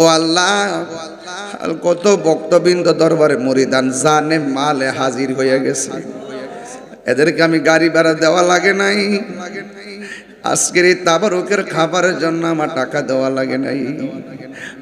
ও আল্লাহ কত বক্তবৃন্দ দরবারে মরিদান, জানে মালে হাজির হয়ে গেছে। এদেরকে আমি গাড়ি ভাড়া দেওয়া লাগে নাই। আজকের এই তাবারকের খাবারের জন্য আমার টাকা দেওয়া লাগে নাই।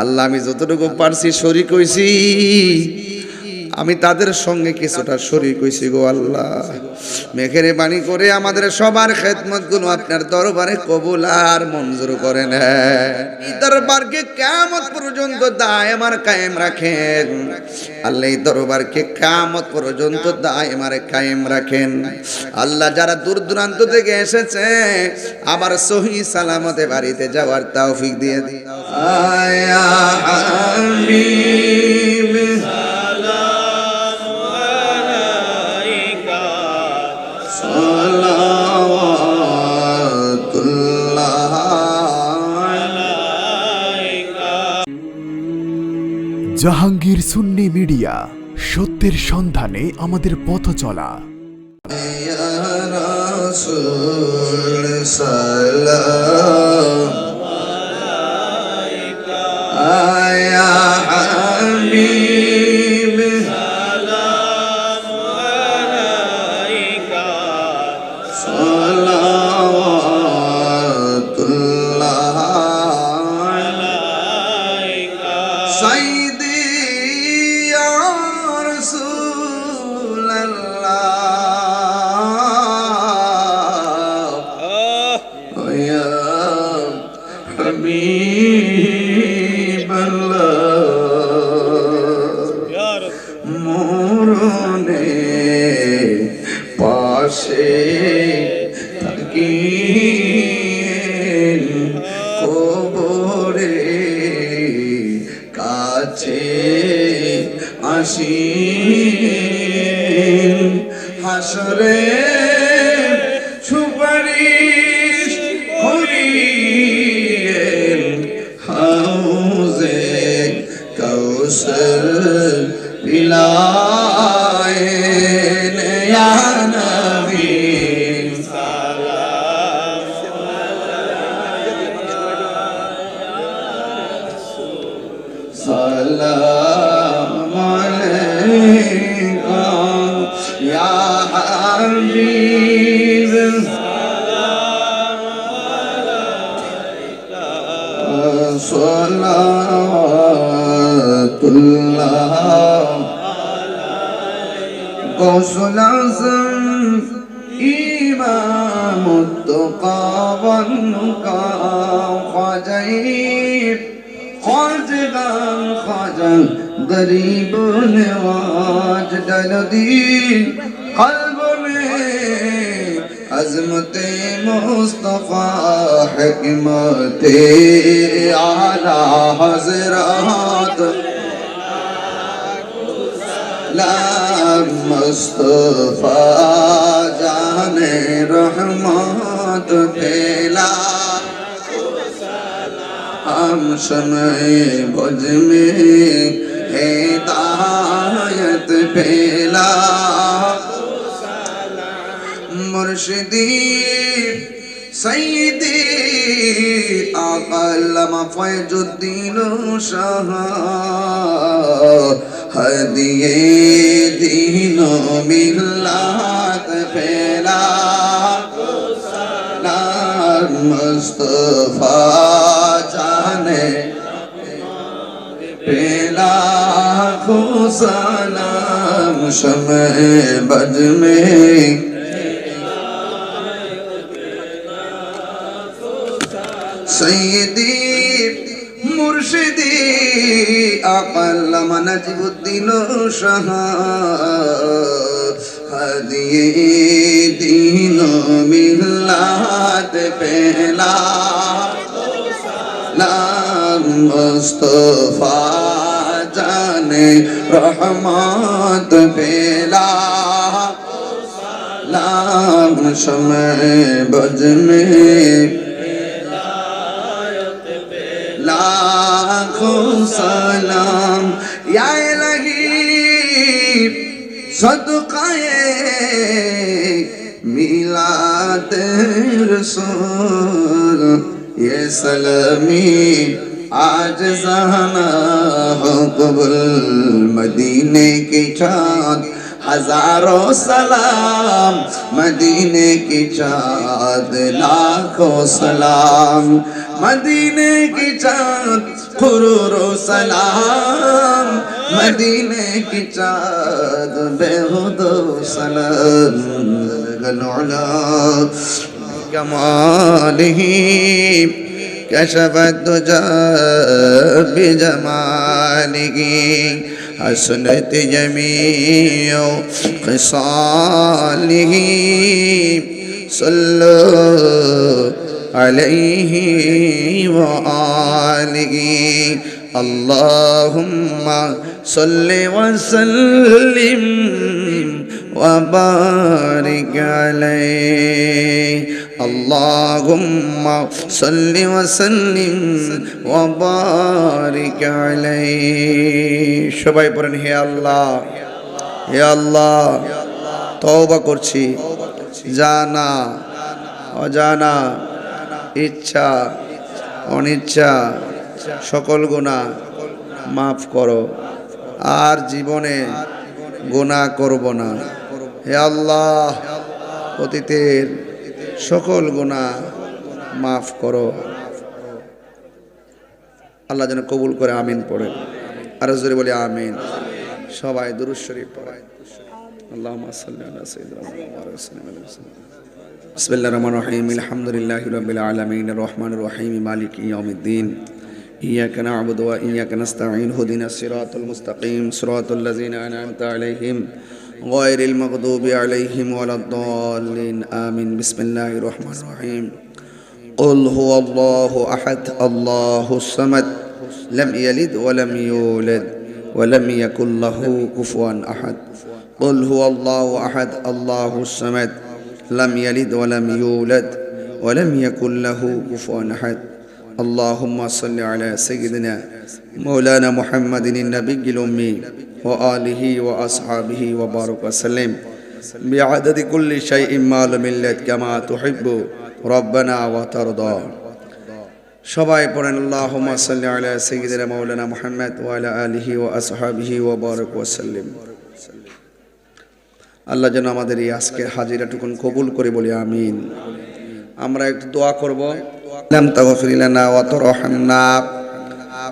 আল্লাহ, আমি যতটুকু পারছি শরিক হইছি। আমি তাদের সঙ্গে কিছুটা শরিক হইছি গো আল্লাহ। মেঘের বাণী করে আমাদের সবার খেদমতগুলো আপনার দরবারে কবুল আর মঞ্জুর করেন দরবারকে কেমত পর্যন্ত দায় আমার কায়েম রাখেন। আল্লাহ দরবারকে কেমত পর্যন্ত দায় আমার কায়েম রাখেন। আল্লাহ যারা দূর দূরান্ত থেকে এসেছে, আবার সহি সালামতে বাড়িতে যাওয়ার তৌফিক দিয়ে দিই আয়া হাবিব জাহাঙ্গীর সুন্নি মিডিয়া সত্যের সন্ধানে আমাদের পথ চলা। আয়া থাকি اللہ غوث العظم امام التقا والنقا خواجہ خواجگان خواجہ غریب نواج دلدین قلب میں عظمت مصطفیٰ، حکمت اعلی حضرات۔ কালাম মুস্তফা জানে রহমত পেলা আম সময় বজমে হে তাহায়ত পেলা মুর্শিদী সৈদি আল্লামা ফয়জুদ্দিন শাহ হদিয়ে দিন মিল্লাত ফেলা মুস্তফা জানে পেলা খুসালাম শমে বজমে সৈদি মুর্শিদি আপাল্লামা নাজিবুদ্দিন শাহ দিন মিল্লাত মুস্তফা জানে রহমত পেলা। নাম সময় বজনে में लाखों सलाम या इलाही सदकाए मिलाद रसूल ये सलामी आज जहाना हो कबुल मदीने की चाँद हज़ारों सलाम, मदीने की चाँद, लाखों सलाम। मदीने की चाँद खुरो सलाम। मदीने की चाँद, बेहद सलाम। कमालही कशबत जमाली حسنت جميع خصاله صلوا عليه وآله اللهم صل وسلم وبارك عليه اللهم صل وسلم وبارك عليه সবাই পড়েন হে আল্লাহ হে আল্লাহ তওবা করছি জানা অজানা ইচ্ছা অনিচ্ছা সকল গুণা মাফ করো আর জীবনে গুণা করব না হে আল্লাহ অতীতের সকল গুণা মাফ করো আল্লাহ যেন কবুল করে আমিন পড়ে আরো জোরে বলি আমিন সবাই দুরুদ শরীফ পড়ায় اللهم صل على سيدنا محمد وسلم عليه وسلم بسم الله الرحمن الرحيم الحمد لله رب العالمين الرحمن الرحيم مالك يوم الدين إياك نعبد وإياك نستعين هدنا الصراط المستقيم صراط الذين أنعمت عليهم غير المغضوب عليهم ولا الضالين. آمين. بسم الله الرحمن الرحيم. قل هو الله أحد الله الصمد لم يلد ولم يولد ولم يكن له كفوا أحد. قل هو الله أحد الله الصمد لم يلد ولم يولد ولم يكن له كفوا أحد. اللهم صل على سيدنا مولانا محمد النبي الأمي. وآله وأصحابه وبارك وسلم بعدد كل شيء ما لم يلد كما تحب ربنا وترضى সবাই পড়েন আল্লাহুম্মা সাল্লি আলা সাইয়্যিদিনা মাওলানা মুহাম্মদ ওয়া আলা আলিহি ওয়া আসহাবিহি ওয়া বারাক ওয়া সাল্লিম আল্লাহ যেন আমাদের এই আজকের হাজিরাটুকুন কবুল করে বলি আমিন আমরা একটু দোয়া করব লাম তাগফির লানা ওয়া তারহামনা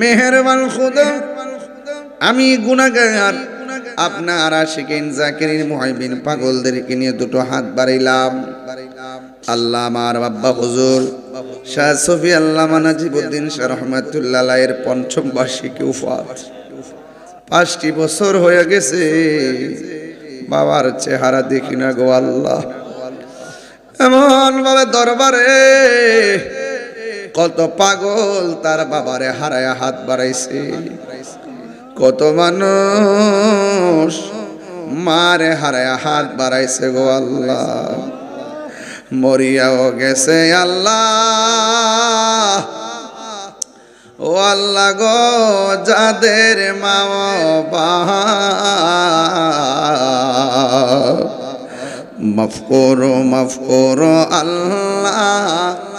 মেহেরবান খুদা, আমি গুনাহগার। আপনার আশিকিন জাকিরিন, মুহাইবিন পাগলদেরকে নিয়ে দুটো হাত বাড়াইলাম। আল্লাহ আমার বাব্বা হুজুর, শাহ সফি আল্লাহ নাজিবুদ্দিন শাহ রহমাতুল্লাহ এর পঞ্চম বার্ষিকী উফাত। পাঁচটি বছর হয়ে গেছে, বাবার চেহারা দেখি না গো আল্লাহ। এমন ভাবে দরবারে কত পাগল তার বাবারে হারায় হাত বাড়াইছে। কত মানুষ মারে হারায় হাত বাড়াইছে গো আল্লাহ। মরিয়াও গেছে আল্লাহ। ও আল্লাহ গো, যাদের মা মাফ করো মাফ করো আল্লাহ।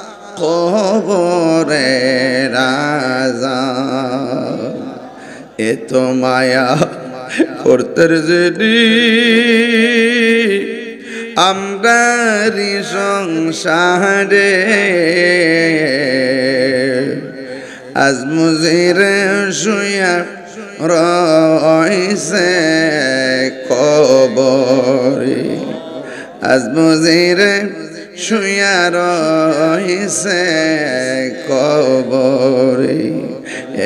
কবরে রাজা। এ তো মায়া করতে যদি আমরারি সংসারে আজ মুজির শুয়া রইছে কবরে আজ মুজির শুয়া রইছে কবরে।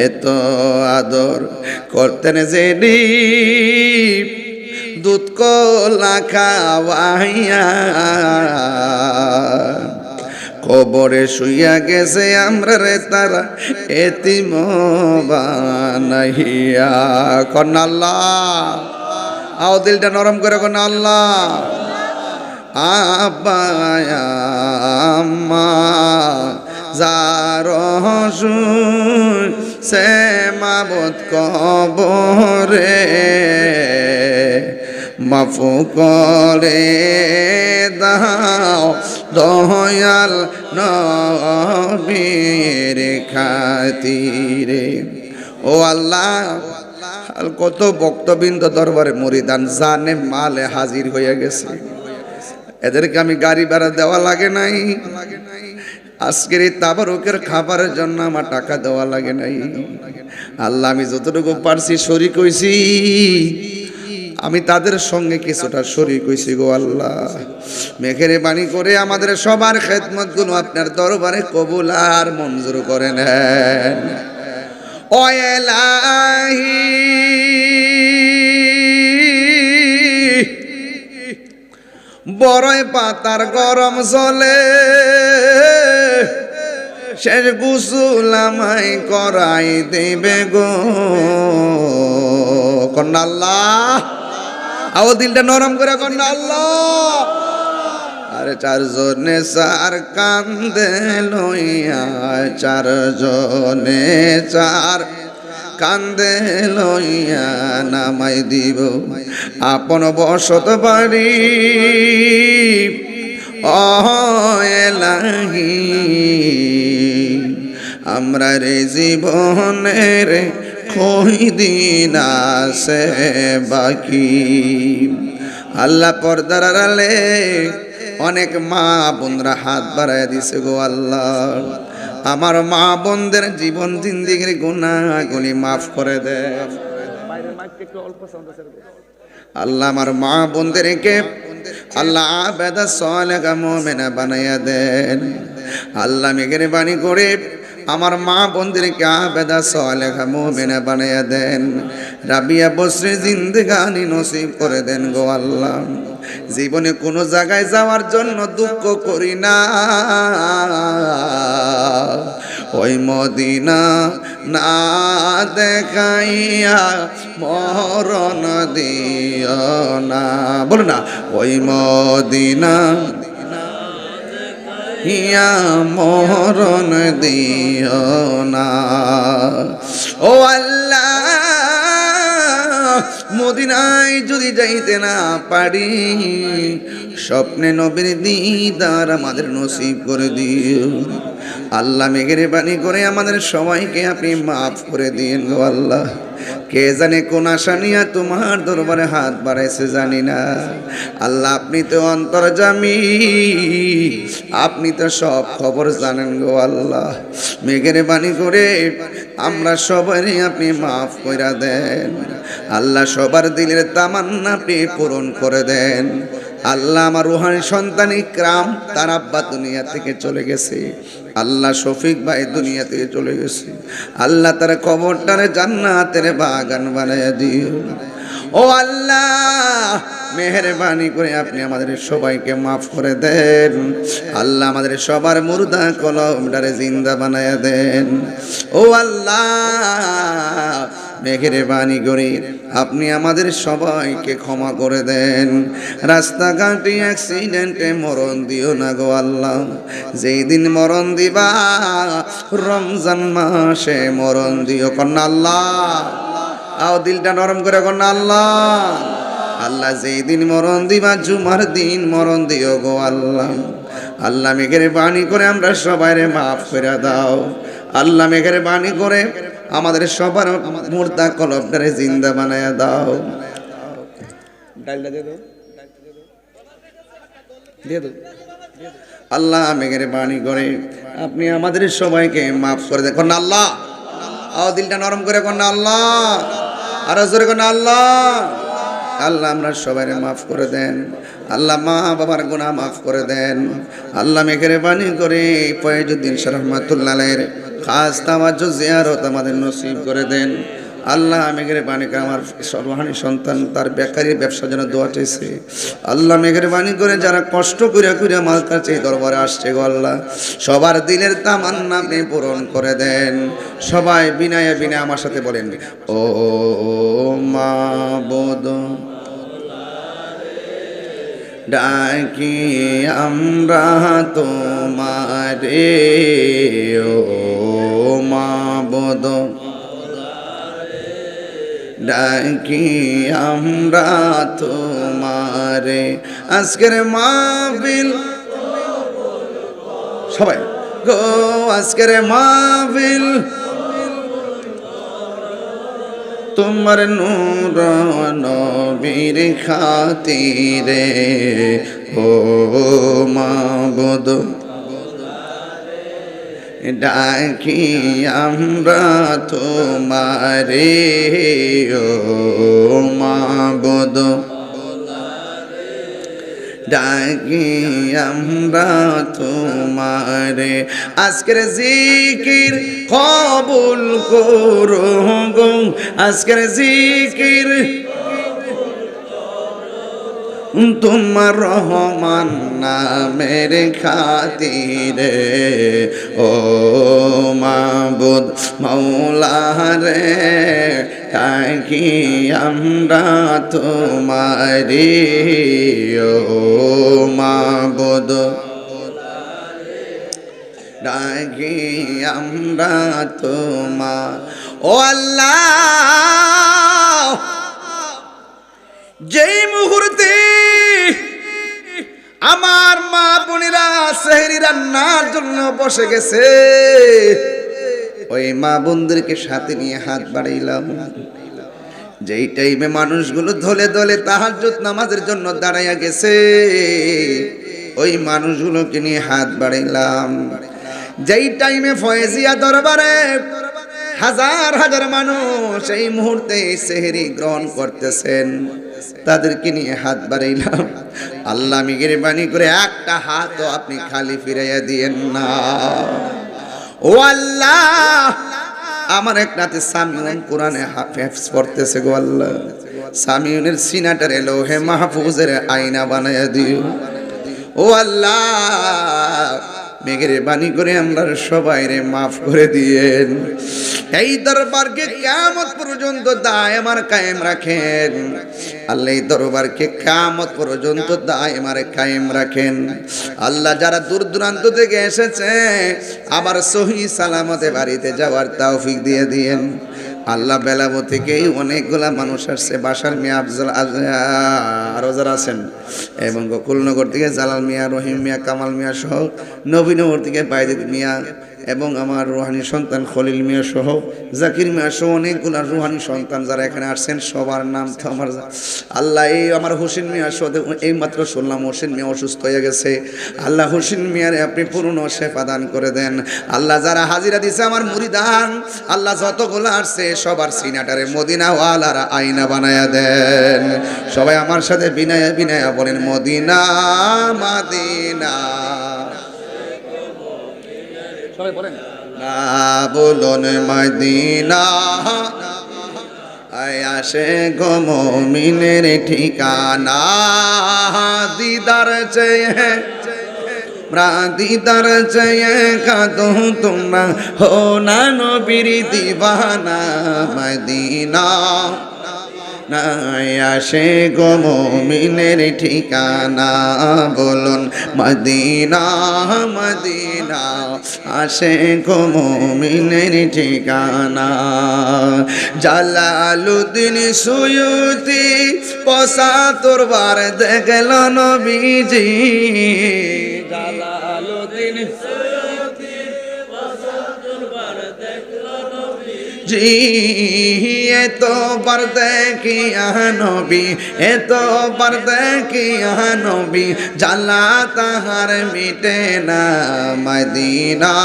এত আদর করতেন যেদি দুধ কলা খাওয়াইয়া। কবরে শুইয়া গেছে আমরা রে তারা, এতিম বানাইয়া। কন্যা আল্লাহ, আও দিলটা নরম করে কন্যা আল্লাহ। আব্বায়া আম্মা যার সে মাবত কবরে মাফু করে দাও দয়াল নবীর খাতিরে। ও আল্লাহ কত ভক্তবৃন্দ দরবারে মরিদান, জানে মালে হাজির হয়ে গেছে। এদেরকে আমি গাড়ি ভাড়া দেওয়া লাগে নাই। আজকের এই তাবারকের খাবারের জন্য আমার টাকা দেওয়া লাগে নাই। আল্লাহ, আমি যতটুকু পারছি শরিক হইছি। আমি তাদের সঙ্গে কিছুটা শরিক হইছি গো আল্লাহ। মেঘের বাণী করে আমাদের সবার খেদমতগুলো আপনার দরবারে কবুল আর মঞ্জুর করে নেন। ও বড়ই পাতার গরম চলে শেষ গুসুল আমায় করাই দেবে গো। কন্যা আও দিলটা নরম করে কন্যা আল্লাহ। আরে চারজনে চার কান্দে লইয়া, চারজনে চার কান্দে লইয়া নামাই দিব। আপন বসত বাড়ি অলাহি আমরা রে জীবনের কই দিন আছে বাকি। আল্লাহ পর্দার আড়ালে অনেক মা বোনরা হাত বাড়ায় দিছে গো আল্লাহ। আমার মা বোনদের জীবন জিন্দিগির গুণাগুলি মাফ করে দেন আল্লাহ আমার মা বন্ধের বোনদেরকে আল্লাহ আবেদা সলেগা মোমেনা বানাইয়া দেন। আল্লাহ মেঘের বাণী করে আমার মা বোনদেরকে আবেদা সলেখা মোমেনা বানাইয়া দেন। রাবিয়া বসরে জিন্দেগানি নসিব করে দেন গো আল্লাহ। জীবনে কোনো জায়গায় যাওয়ার জন্য দুঃখ করি না। ওই মদিনা না দেখাইয়া মরণ দিও না। বলো না, ওই মদিনা হিয়া মরণ দিও না। ও আল্লাহ, মদিনায় যদি যাইতে না পারি, স্বপ্নে নবীর দিদার আমাদের নসিব করে দিও। আল্লাহ মেঘের বাণী করে আমাদের সবাইকে আপনি মাফ করে দিন গো আল্লাহ। কে জানে কোন আশা নিয়ে তোমার দরবারে হাত বাড়াইছে জানি না। আল্লাহ, আপনি তো অন্তর্জামী আপনি তো সব খবর জানেন গো আল্লাহ। মেঘের বাণী করে আমরা সবারই আপনি মাফ করে দেন। আল্লাহ, সবার দিলের তামান্না আপনি পূরণ করে দেন। আল্লাহ আমার রুহানি সন্তান ইকরাম, তার আব্বা দুনিয়া থেকে চলে গেছে। আল্লাহ শফিক ভাই দুনিয়া থেকে চলে গেছে। আল্লাহ তার কবরটারে জান্নাতের বাগান বানাইয়া দিও। ও আল্লাহ, মেহরবানি করে আপনি আমাদের সবাইকে মাফ করে দেন। আল্লাহ আমাদের সবার মুর্দা কলমটারে জিন্দা বানাইয়া দেন। ও আল্লাহ মেঘের বাণী করে। আপনি আমাদের সবাইকে ক্ষমা করে দেন। রাস্তাঘাটে অ্যাক্সিডেন্টে মরণ দিও না গো আল্লাহ। যেই দিন মরণ দিবা, রমজান মাসে মরণ দিও কন্যা আল্লাহ। আও দিলটা নরম করে কন্যা আল্লাহ। আল্লাহ যেই দিন মরণ দিবা, জুমার দিন মরণ দিও গো আল্লাহ। আল্লাহ মেঘের বাণী করে আমরা সবাইরে মাফ করে দাও। আল্লাহ মেঘের বাণী করে আমাদের সবার মুর্দা কলবটারে জিন্দা বানায় দাও। আল্লাহ মেঘের বাণী করে, আপনি আমাদের সবাইকে মাফ করে দেখুন আল্লাহ। দিলটা নরম করে কোন আল্লাহ। আরও জোরে কোন আল্লাহ। আল্লাহ আমরা সবাই মাফ করে দেন। আল্লাহ মা বাবার গুণা মাফ করে দেন। আল্লাহ মেঘের বাণী করে, ফয়েজুদ্দিন রহমাতুল্লাহের খাস তাওয়াজ্জু জিয়ারত আমাদের নসিব করে দেন। আল্লাহ মেঘের বাণী করে আমার সর্বহানি সন্তান, তার বেকারি ব্যবসা যেন দোয়া চাইছে। আল্লাহ মেঘের বাণী করে যারা কষ্ট করে করে মাল তার সেই দরবারে আসছে গো আল্লাহ। সবার দিনের তামান্না আপনি পূরণ করে দেন। সবাই বিনায় বিনায় আমার সাথে বলেন ও মা বোধ ডাকি আমরা তোমারে, ও মা বোধ ডাকি, আমরা তোমারে। আজকের মাহবিল সবাই, গো, আজকের মাহবিল তোমার নূর নবীর খাতিরে। ও মাবুদ ডাকি আমরা তোমারে, ও মাবুদ ডাকি আমরা তোমারে, আজকের জিকির কবুল করো গো। আজকের জিকির তোমার রহমান নামের খাতিরে, ও মাবুদ মৌলা রে তাকি আমরা তোমারি ও মাবুদ ডাকি আমরা তোমার, ও আল্লাহ। যেই মুহূর্তে আমার মা বোনেরা সেহরি রান্নার জন্য বসে গেছে। ওই মা বোনদেরকে সাথে নিয়ে হাত বাড়াইলাম। যেই টাইমে মানুষগুলো ধলে ধলে তাহাজ্জুদ নামাজের জন্য দাঁড়াইয়া গেছে, ওই মানুষগুলোকে নিয়ে হাত বাড়াইলাম। যেই টাইমে ফয়েজিয়া দরবারে হাজার হাজার মানুষ এই মুহূর্তে সেহেরি গ্রহণ করতেছেন। তাদেরকে নিয়ে হাত বাড়াইলাম। আল্লাহ মিগের বাণী করে একটা হাতও আপনি খালি ফিরাইয়া দিয়েন না। ও আল্লাহ, আমার এক নাতে সামিউন কোরআনে হাফেজ পড়তেছে গো আল্লাহ। সামিউনের সিনাটার এলো, হে মাহফুজের আয়না বানাইয়া দিও। ও আল্লাহ মেঘের বাণী করে আমরা সবাই রে মাফ করে দিয়েন। এই দরবারকে কামত পর্যন্ত দায় আমার কায়েম রাখেন। আল্লাহ এই দরবারকে কামত পর্যন্ত দায় আমার কায়েম রাখেন। আল্লাহ যারা দূর দূরান্ত থেকে এসেছে, আবার সহি সালামতে বাড়িতে যাওয়ার তৌফিক দিয়ে দিয়েন। আল্লাহ বেলাবো থেকেই অনেকগুলা মানুষ আসছে, বাসার মিয়া আফজল আরও আছেন, এবং গোকুলনগর থেকে জালাল মিয়া, রহিম মিয়া, কামাল মিয়া সহ নবীনগর থেকে বাইদিত মিয়া এবং আমার রুহানি সন্তান খলিল মিয়া সহ, জাকির মিয়া সহ অনেকগুলা রুহানি সন্তান যারা এখানে আসছেন, সবার নাম তো আমার আল্লাহ এই আমার হোসেন মিয়া সহ এই মাত্র শুনলাম হোসেন মিয়া অসুস্থ হয়ে গেছে। আল্লাহ হোসেন মিয়ারে আপনি পূর্ণ শেফা দান করে দেন। আল্লাহ যারা হাজিরা দিছে আমার মুরিদান, আল্লাহ যতগুলো আসছে সবার সিনাটারে মদিনা ওয়ালারা আইনা বানায়া দেন। সবাই আমার সাথে বিনায়া বিনায়া বলেন, মদিনা মাদিনা বলেন। না বলুন মদিনা আসে গো মমিনের ঠিকানা। দিদার চেয়ে দিদার চেয়ে কাদো তোমরা। হো না নবীর দিবানা মদিনা। আসে গো মমিনের ঠিকানা, বলুন মদিনা মদিনা, আসে গো মমিনের ঠিকানা। জালালুদ্দিন সুয়ুতি পসা তোরবার দেখল নবীজি। জালালুদ্দিন জি এত বার দেখিয়া আহানবি এত বার দেখিয়া আহানবি জালা তাহার মিটে না মদিনা।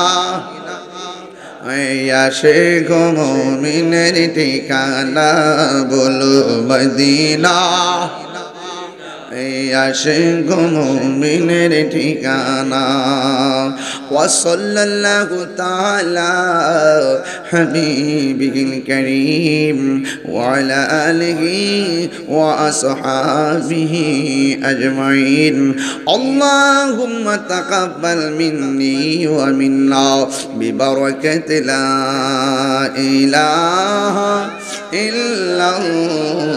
আসে গো মিনের ঠিকানা বলো মদিনা। এই আশিক মুমিনের ঠিকানা ওয়াসাল্লাল্লাহু তাআলা হাবিবিল কারীম ওয়ালা আলিহি ওয়া আসহাবিহি আজমাইন আল্লাহুম্মা তাকাব্বাল মিন্নি ওয়া মিন্না বিবারাকাতি লা ইলাহা ইল্লাল্লাহু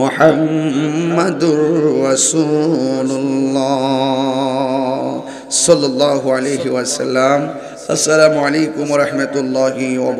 মুহাম্মাদুর রাসূলুল্লাহ সাল্লাল্লাহু আলাইহি ওয়াসাল্লাম। আসসালামু আলাইকুম ওয়া রাহমাতুল্লাহি ওয়া